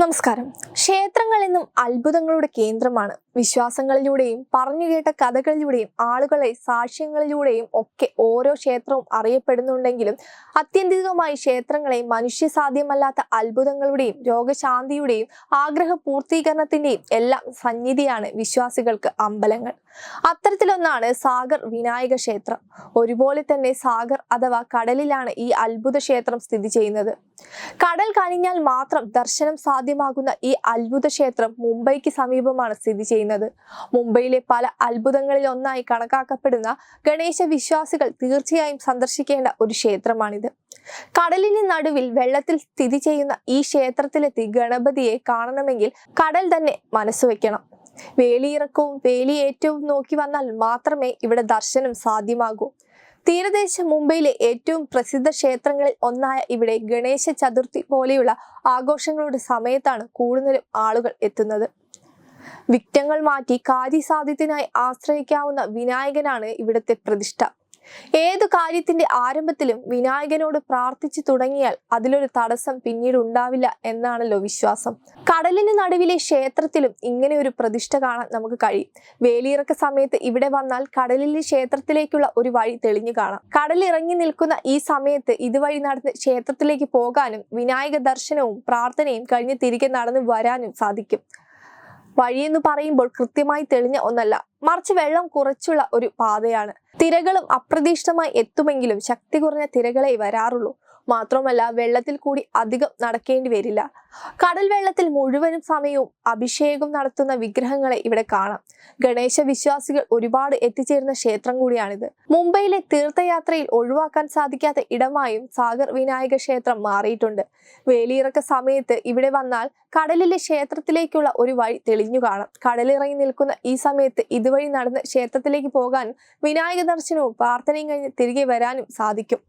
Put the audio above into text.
നമസ്കാരം. ക്ഷേത്രങ്ങൾ എന്നും അത്ഭുതങ്ങളുടെ കേന്ദ്രമാണ്. വിശ്വാസങ്ങളിലൂടെയും പറഞ്ഞു കേട്ട കഥകളിലൂടെയും ആളുകളെ സാക്ഷ്യങ്ങളിലൂടെയും ഒക്കെ ഓരോ ക്ഷേത്രവും അറിയപ്പെടുന്നുണ്ടെങ്കിലും അത്യന്തികമായി ക്ഷേത്രങ്ങളെ മനുഷ്യസാധ്യമല്ലാത്ത അത്ഭുതങ്ങളുടെയും രോഗശാന്തിയുടെയും ആഗ്രഹ പൂർത്തീകരണത്തിന്റെയും എല്ലാം സന്നിധിയാണ് വിശ്വാസികൾക്ക് അമ്പലങ്ങൾ. അത്തരത്തിലൊന്നാണ് സാഗർ വിനായക ക്ഷേത്രം. ഒരുപോലെ തന്നെ സാഗർ അഥവാ കടലിലാണ് ഈ അത്ഭുത ക്ഷേത്രം സ്ഥിതി ചെയ്യുന്നത്. കടൽ കനിഞ്ഞാൽ മാത്രം ദർശനം സാധ്യമാകുന്ന ഈ അത്ഭുത ക്ഷേത്രം മുംബൈക്ക് സമീപമാണ് സ്ഥിതി ചെയ്യുന്നത്. മുംബൈയിലെ പല അത്ഭുതങ്ങളിൽ ഒന്നായി കണക്കാക്കപ്പെടുന്ന ഗണേശ വിശ്വാസികൾ തീർച്ചയായും സന്ദർശിക്കേണ്ട ഒരു ക്ഷേത്രമാണിത്. കടലിന് നടുവിൽ വെള്ളത്തിൽ സ്ഥിതി ചെയ്യുന്ന ഈ ക്ഷേത്രത്തിലെത്തി ഗണപതിയെ കാണണമെങ്കിൽ കടൽ തന്നെ മനസ്സ് വയ്ക്കണം വേലിയിറക്കവും വേലിയേറ്റവും നോക്കി വന്നാൽ മാത്രമേ ഇവിടെ ദർശനം സാധ്യമാകൂ. തീരദേശ മുംബൈയിലെ ഏറ്റവും പ്രസിദ്ധ ക്ഷേത്രങ്ങളിൽ ഒന്നായ ഇവിടെ ഗണേശ ചതുർത്ഥി പോലെയുള്ള ആഘോഷങ്ങളുടെ സമയത്താണ് കൂടുതലും ആളുകൾ എത്തുന്നത്. വിഘ്നങ്ങൾ മാറ്റി കാര്യസാധ്യത്തിനായി ആശ്രയിക്കാവുന്ന വിനായകനാണ് ഇവിടുത്തെ പ്രതിഷ്ഠ. ഏതു കാര്യത്തിന്റെ ആരംഭത്തിലും വിനായകനോട് പ്രാർത്ഥിച്ചു തുടങ്ങിയാൽ അതിലൊരു തടസ്സം പിന്നീട് ഉണ്ടാവില്ല എന്നാണല്ലോ വിശ്വാസം. കടലിന് നടുവിലെ ക്ഷേത്രത്തിലും ഇങ്ങനെ ഒരു പ്രതിഷ്ഠ കാണാൻ നമുക്ക് കഴിയും. വേലിയിറക്ക സമയത്ത് ഇവിടെ വന്നാൽ കടലിലെ ക്ഷേത്രത്തിലേക്കുള്ള ഒരു വഴി തെളിഞ്ഞു കാണാം. കടലിറങ്ങി നിൽക്കുന്ന ഈ സമയത്ത് ഇതുവഴി നടന്ന് ക്ഷേത്രത്തിലേക്ക് പോകാനും വിനായക ദർശനവും പ്രാർത്ഥനയും കഴിഞ്ഞ് തിരികെ നടന്നു വരാനും സാധിക്കും. വഴിയെന്ന് പറയുമ്പോൾ കൃത്യമായി തെളിഞ്ഞ ഒന്നല്ല. മറിച്ച് വെള്ളം കുറച്ചുള്ള ഒരു പാതയാണ്. തിരകളും അപ്രതീക്ഷിതമായി എത്തുമെങ്കിലും ശക്തി കുറഞ്ഞ തിരകളെ വരാറുള്ളൂ. മാത്രമല്ല വെള്ളത്തിൽ കൂടി അധികം നടക്കേണ്ടി വരില്ല. കടൽ വെള്ളത്തിൽ മുഴുവനും സമയവും അഭിഷേകം നടത്തുന്ന വിഗ്രഹങ്ങളെ ഇവിടെ കാണാം. ഗണേശ വിശ്വാസികൾ ഒരുപാട് എത്തിച്ചേരുന്ന ക്ഷേത്രം കൂടിയാണിത്. മുംബൈയിലെ തീർത്ഥയാത്രയിൽ ഒഴിവാക്കാൻ സാധിക്കാത്ത ഇടമായും സാഗർ വിനായക ക്ഷേത്രം മാറിയിട്ടുണ്ട്. വേലിയിറക്ക സമയത്ത് ഇവിടെ വന്നാൽ കടലിലെ ക്ഷേത്രത്തിലേക്കുള്ള ഒരു വഴി തെളിഞ്ഞു കാണാം. കടലിറങ്ങി നിൽക്കുന്ന ഈ സമയത്ത് ഇതുവഴി നടന്ന് ക്ഷേത്രത്തിലേക്ക് പോകാൻ വിനായക ദർശനവും പ്രാർത്ഥനയും കഴിഞ്ഞ് തിരികെ വരാനും സാധിക്കും.